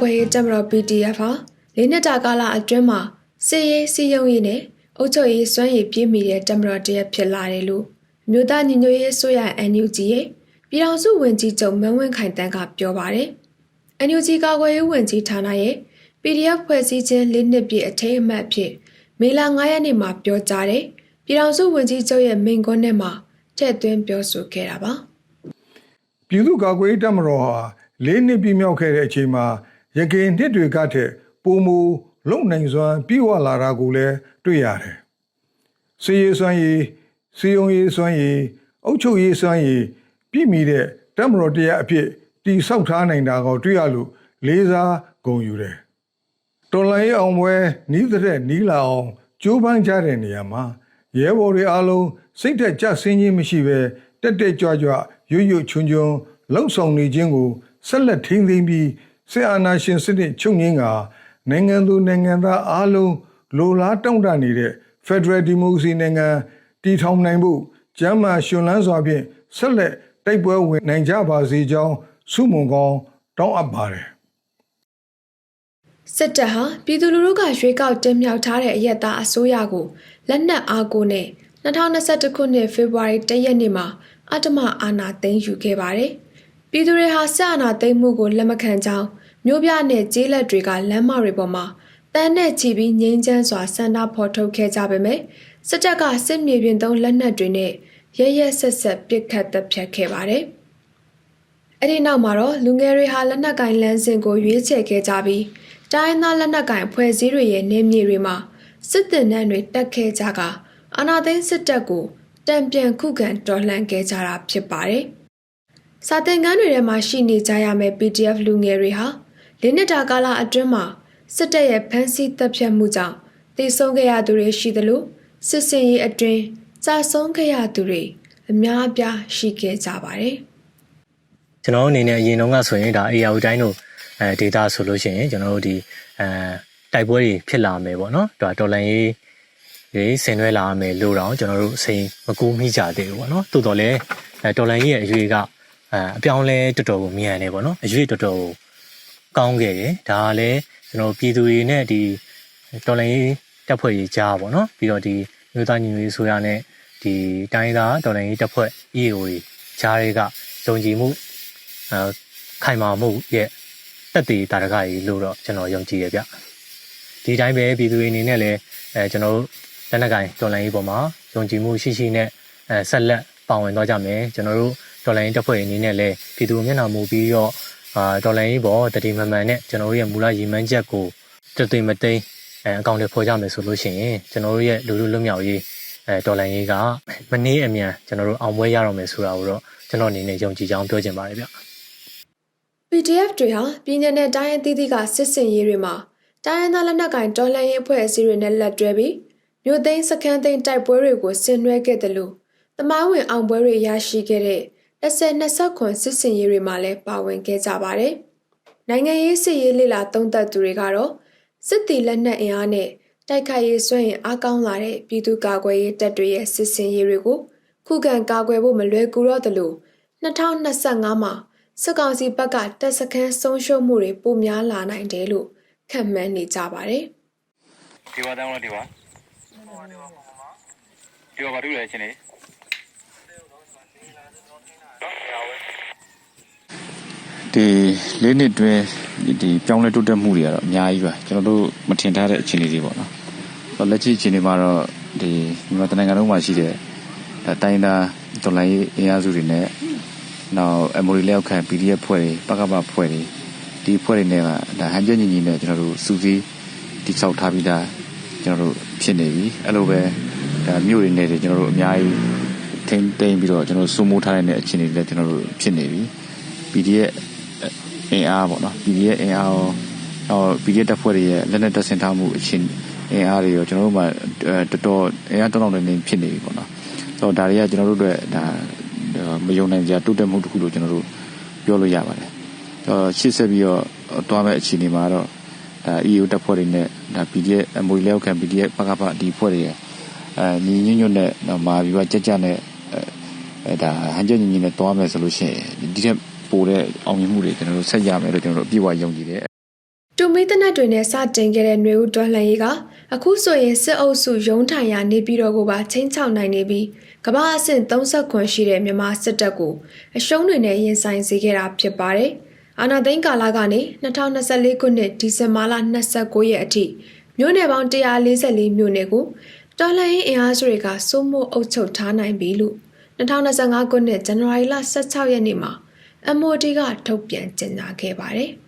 ပြည်သူ့ကာကွယ်ရေးတပ်မတော် PDF ဟာလေးနှစ်တာကာလအတွင်းမှာစစ်ရေးစီယုံရေးနဲ့အုပ်ချုပ်ရေးစွမ်းရည်ပြည့်မီတဲ့တပ်မတော်တရက်ဖြစ်လာတယ်လို့အမျိုးသားညီညွတ်ရေးအစိုးရ NUG ရဲ့ပြည်ထောင်စုဝန်ကြီးချုပ်မန်းဝင်းခိုင်တန်းကပြောပါတယ်။ NUG ကာကွယ်ရေးဝန်ကြီးဌာနရဲ့ PDF ဖွဲ့စည်းခြင်းလေးနှစ်ပြည့်အထိမ်းအမှတ်အဖြစ်မေလ9ရက်နေ့မှာပြောကြားတဲ့ပြည်ထောင်စုဝန်ကြီးချုပ်ရဲ့မိန့်ခွန်းထဲမှာထည့်သွင်းပြောဆိုခဲ့တာပါ။ပြည်သူ့ကာကွယ်ရေးတပ်မတော်ဟာလေးနှစ်ပြည့်မြောက်ခဲ့တဲ့အချိန်မှာ ရခိုင်နှစ်တွေကထက်ပိုမူလုံနိုင်စွမ်းပြေဝလာတာကိုလည်းတွေ့ရတယ်။စီရေးစွမ်းရည်စီယုံရေးစွမ်းရည်အုပ်ချုပ်ရေးစွမ်းရည်ပြည်မီတဲ့တပ်မတော်တရားအဖြစ်တည်ဆောက်ထားနိုင်တာကိုတွေ့ရလို့လေးစားဂုဏ်ယူတယ်။တော်လိုင်းအောင်ပွဲနီးတဲ့နီးလာအောင်ကြိုးပမ်းကြတဲ့နေရာမှာရဲဘော်တွေအားလုံးစိတ်သက်ကြဆင်းခြင်းမရှိဘဲတက်တက်ကြွကြွရွရွချွန်းချွန်းလှုပ်ဆောင်နေခြင်းကိုဆက်လက်ထိန်းသိမ်းပြီး စစ်အာဏာရှင်စနစ်ချုပ်ငင်းကနိုင်ငံသူနိုင်ငံသားအားလုံးလိုလားတောင့်တနေတဲ့ Federal Democracy နိုင်ငံတည်ထောင်နိုင်ဖို့ကျမ်းမာရှင်လန်းစွာဖြင့်ဆက်လက်တိုက်ပွဲဝင်နိုင်ကြပါစေကြောင်းဆုမွန်ကောင်းတောင်းအပ်ပါတယ်စစ်တပ်ဟာပြည်သူလူထုကရွေးကောက်တင်မြှောက်ထားတဲ့အရက်သားအစိုးရကိုလက်နက်အားကိုနဲ့2021ခုနှစ်ဖေဖော်ဝါရီ၁ရက်နေ့မှာအတ္တမအာဏာသိမ်းယူခဲ့ပါတယ်။ ပြည်သူတွေဟာစစ်အာဏာသိမ်းမှုကိုလက်မခံကြောင်းမြို့ပြနဲ့ကျေးလက်တွေကလမ်းမတွေပေါ်မှာတန်းနဲ့ချီပြီးငြိမ်းချမ်းစွာဆန္ဒဖော်ထုတ်ခဲ့ကြပေမဲ့စစ်တပ်ကစစ်မြေပြင်သုံးလက်နက်တွေနဲ့ရရက်ဆက်ဆက်ပစ်ခတ်တပ်ဖြတ်ခဲ့ပါတယ်။အဲ့ဒီနောက်မှာတော့လူငယ်တွေဟာလက်နက်ကင်လမ်းစဉ်ကိုရွေးချယ်ခဲ့ကြပြီးတိုင်းသားလက်နက်ကင်ဖွဲ့စည်းတွေရဲ့နေမြေတွေမှာစစ်တပ်နှံတွေတက်ခဲ့ကြကအာနာသိန်းစစ်တပ်ကိုတံပြန်ခုခံတော်လှန်ခဲ့ကြတာဖြစ်ပါတယ်။ စာတင်ကန်းတွေထဲမှာရှိနေကြရမယ့် PDF လူငယ်တွေဟာလင်းနစ်တာကာလအတွင်းမှာစစ်တပ်ရဲ့ဖမ်းဆီးတပ်ဖြတ်မှုကြောင့်တေဆုံးခဲ့ရသူတွေရှိသလိုစစ်စင်ရေးအတွင်းကြာဆုံးခဲ့ရသူတွေအများအပြားရှိခဲ့ကြပါတယ်။ကျွန်တော်အနေနဲ့အရင်တုန်းကဆိုရင်ဒါ AR တိုင်းတို့အဲ data ဆိုလို့ရှိရင်ကျွန်တော်တို့ဒီအဲတိုက်ပွဲတွေဖြစ်လာမယ်ပေါ့နော်ဒါတော်လန်ရေးတွေဆင်နွှဲလာမယ်လို့တော့ကျွန်တော်တို့အစိမ်မကူးမိကြသေးဘူးပေါ့နော်တိုးတော်လဲအဲတော်လန်ရေးရဲ့အရွေက အဲအပြောင်းလဲတော်တော်ကိုမြန်နေပေါ့နော်အရွေတော်တော်ကိုကောင်းခဲ့တယ်ဒါကလည်းကျွန်တော်ပြည်သူတွေနဲ့ဒီတော်လန်ရေးတပ်ဖွဲ့ကြီးကြားပေါ့နော်ပြီးတော့ဒီမြို့သားညီညွတ်ရေးဆိုရနဲ့ဒီတိုင်းသားတော်လန်ရေးတပ်ဖွဲ့ EAO တွေကြားတွေကယုံကြည်မှုအဲခိုင်မာမှုရဲ့တက်တည်တာရကကြီးလို့တော့ကျွန်တော်ယုံကြည်ရဗျဒီတိုင်းပဲပြည်သူတွေအနေနဲ့လည်းအဲကျွန်တော်တို့လက်နက်ကင်တော်လိုင်းရေးပေါ်မှာယုံကြည်မှုရှိရှိနဲ့အဲဆက်လက်ပါဝင်သွားကြမယ်ကျွန်တော်တို့ တော်လိုင်းတပ်ဖွဲ့အနေနဲ့လည်းပြည်သူမျက်နှာမူပြီးတော့အာတော်လိုင်းရေးပေါ်တတိမမှန်နဲ့ကျွန်တော်တို့ရဲ့မူလရည်မှန်းချက်ကိုတသိမသိအဲအကောင့်တွေဖော်ကြမယ်ဆိုလို့ရှိရင်ကျွန်တော်တို့ရဲ့လူလူလွတ်မြောက်ရေးအဲတော်လိုင်းရေးကမနှေးအမြန်ကျွန်တော်တို့အောင်ပွဲရတော့မယ်ဆိုတာကိုတော့ကျွန်တော်အနေနဲ့ယုံကြည်ကြောင်းပြောချင်ပါတယ်ဗျ PDF တွေဟာပြည်내နဲ့တိုင်းအသီးသီးကစစ်စင်ရေးတွေမှာတိုင်းရင်းသားလက်နက်ကိုင်တော်လှန်ရေးအဖွဲ့အစည်းတွေနဲ့လက်တွဲပြီးမြို့သိမ်းစခန်းသိမ်းတိုက်ပွဲတွေကိုဆင်နွှဲခဲ့တယ်လို့တမိုင်းဝင်အောင်ပွဲတွေရရှိခဲ့တဲ့ 2020ခွန်စစ်စင်ရေးတွေမှာလည်းပါဝင်ခဲ့ကြပါတယ်။နိုင်ငံရေးစစ်ရေးလေလာသုံးသပ်သူတွေကတော့စစ်တီလက်နက်အင်အားနဲ့တိုက်ခိုက်ရေးစွမ်းရင်အားကောင်းလာတဲ့ပြည်သူ့ကာကွယ်ရေးတပ်တွေရဲ့စစ်စင်ရေးတွေကိုခုခံကာကွယ်ဖို့မလွယ်ကူတော့တယ်လို့2025မှာစစ်ကောင်စီဘက်ကတပ်စခန်းဆုံးရှုံးမှုတွေပိုများလာနိုင်တယ်လို့ခန့်မှန်းနေကြပါတယ်ဒီပါတောင်းလို့ဒီပါဒီပါဘာလို့လဲချင်းနေ ဒီလေးနှစ်တွင်းဒီပြောင်းလဲတိုးတက်မှုတွေကတော့အများကြီးပါကျွန်တော်တို့မထင်ထားတဲ့အခြေအနေတွေပေါ့နော်ဆိုတော့လက်ရှိအခြေအနေမှာတော့ဒီမြန်မာတိုင်းနိုင်ငံလုံးမှာရှိတဲ့ဒါတိုင်းသားတော်လိုင်းရေးအင်အားစုတွေနဲ့နောက် MOD လက်အောက်ခံ PDF ဖွဲ့တွေပကပဖွဲ့တွေဒီဖွဲ့တွေနဲ့ကဒါဟန်ချက်ညီညီနဲ့ကျွန်တော်တို့စုစည်းတိစောက်ထားပြီးသားကျွန်တော်တို့ဖြစ်နေပြီအဲ့လိုပဲဒါမြို့တွေနဲ့ကျွန်တော်တို့အများကြီးထိမ့်သိမ့်ပြီးတော့ကျွန်တော်တို့စုမိုးထားတဲ့အခြေအနေတွေလည်းကျွန်တော်တို့ဖြစ်နေပြီ PDF အင်အားပေါ့နော် PDF အင်အားရောအော် PDF တပ်ဖွဲ့တွေရဲ့လက်နက်တပ်ဆင်ထားမှုအချင်းအင်အားတွေရောကျွန်တော်တို့မှာတော်တော်အင်အားတောင်းတောင်းနေဖြစ်နေပြီပေါ့နော်ဆိုတော့ဒါတွေကကျွန်တော်တို့အတွက်ဒါမယုံနိုင်ကြတိုးတက်မှုတစ်ခုလို့ကျွန်တော်တို့ပြောလို့ရပါတယ်အော်ရှေ့ဆက်ပြီးတော့တွားမဲ့အခြေအနေမှာတော့ဒါ EU တပ်ဖွဲ့တွေနဲ့ဒါ PDF အမွေလောက်ခံ PDF ပကပဒီဖွဲ့တွေရဲ့အဲညီညွတ်ညွတ်နဲ့တော့မာပြီးတော့ကြက်ကြက်နဲ့အဲဒါဟန်ချက်ညီညီနဲ့တွားမယ်ဆိုလို့ရှိရင်ဒီထက် ပပိုတဲ့အောင်မြင်မှုတွေကျွန်တော်တို့ဆက်ရမယ်လို့ကျွန်တော်တို့အပြည့်အဝယုံကြည်တယ်တူမီတနက်တွေနဲ့စတင်ခဲ့တဲ့ຫນွေဦးတော်လှန်ရေးကအခုဆိုရင်စစ်အုပ်စုရုံးထိုင်ရာနေပြည်တော်ကိုပါချင်းချောက်နိုင်နေပြီးကမ္ဘာအဆင့်30ခွန်ရှိတဲ့မြန်မာစစ်တပ်ကိုအရှုံးတွေနဲ့ရင်ဆိုင်စေခဲ့တာဖြစ်ပါတယ်။အာနာသိန်းကာလကနေ2024ခုနှစ်ဒီဇင်ဘာလ29ရက်အထိမြို့နယ်ပေါင်း144မြို့နယ်ကိုတော်လှန်ရေးအင်အားစုတွေကစိုးမိုးအုပ်ချုပ်ထားနိုင်ပြီလို့2025ခုနှစ်ဇန်နဝါရီလ16ရက်နေ့မှာ MOD ကထုတ်ပြန်ကြေညာခဲ့ပါတယ်။